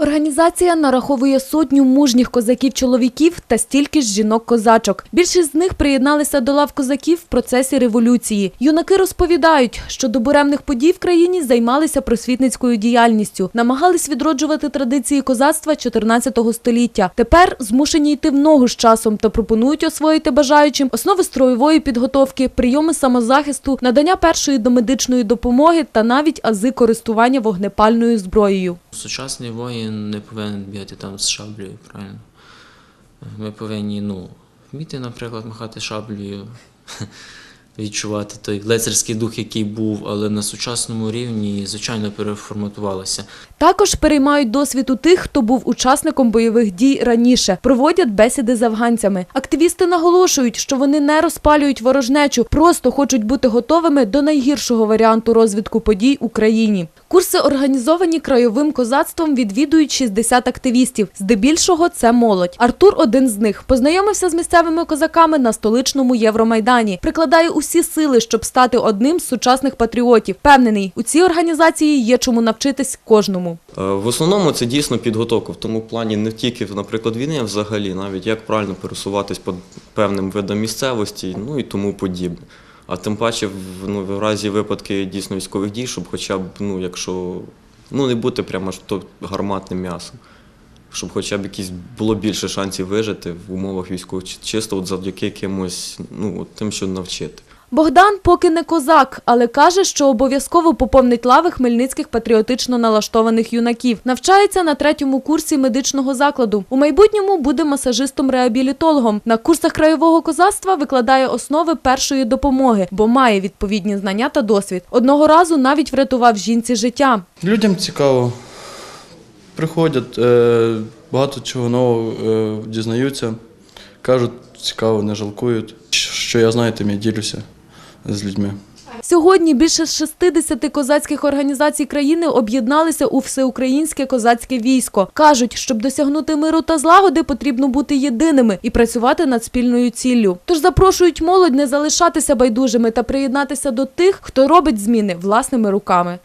Організація нараховує сотню мужніх козаків-чоловіків та стільки ж жінок-козачок. Більшість з них приєдналися до лав козаків в процесі революції. Юнаки розповідають, що до буремних подій в країні займалися просвітницькою діяльністю, намагались відроджувати традиції козацтва 14 століття. Тепер змушені йти в ногу з часом та пропонують освоїти бажаючим основи строєвої підготовки, прийоми самозахисту, надання першої домедичної допомоги та навіть ази користування вогнепальною зброєю. Сучасний воїн не повинен бігати там з шаблею, правильно? Ми повинні, ну, вміти, наприклад, махати шаблею, відчувати той лицарський дух, який був, але на сучасному рівні, звичайно, переформатувалося. Також переймають досвід у тих, хто був учасником бойових дій раніше, проводять бесіди з афганцями. Активісти наголошують, що вони не розпалюють ворожнечу, просто хочуть бути готовими до найгіршого варіанту розвитку подій в Україні. Курси організовані краєвим козацтвом відвідують 60 активістів. Здебільшого це молодь. Артур один з них познайомився з місцевими козаками на столичному Євромайдані. Прикладає усі сили, щоб стати одним з сучасних патріотів. Певнений, у цій організації є чому навчитись кожному. Е, В основному це дійсно підготовка в тому плані не тільки, наприклад, війни, а взагалі навіть як правильно пересуватись по певним видам місцевості, ну і тому подібне. А тим паче, ну, в разі випадки дійсно військових дій, щоб хоча б, ну, якщо ну, не бути прямо ж то гарматним м'ясом, щоб хоча б якісь було більше шансів вижити в умовах військових, чи- чисто от завдяки якимось, ну, от тим, що навчити. Богдан поки не козак, але каже, що обов'язково поповнить лави хмельницьких патріотично налаштованих юнаків. Навчається на третьому курсі медичного закладу. У майбутньому буде масажистом-реабілітологом. На курсах краєвого козацтва викладає основи першої допомоги, бо має відповідні знання та досвід. Одного разу навіть врятував жінці життя. Людям цікаво. Приходять, е, багато чого нового е, дізнаються. Кажуть, цікаво, не жалкують. Що я знаю, тим я ділюся з людьми. Сьогодні більше 60 козацьких організацій країни об'єдналися у всеукраїнське козацьке військо. Кажуть, щоб досягнути миру та злагоди, потрібно бути єдиними і працювати над спільною ціллю. Тож запрошують молодь не залишатися байдужими та приєднатися до тих, хто робить зміни власними руками.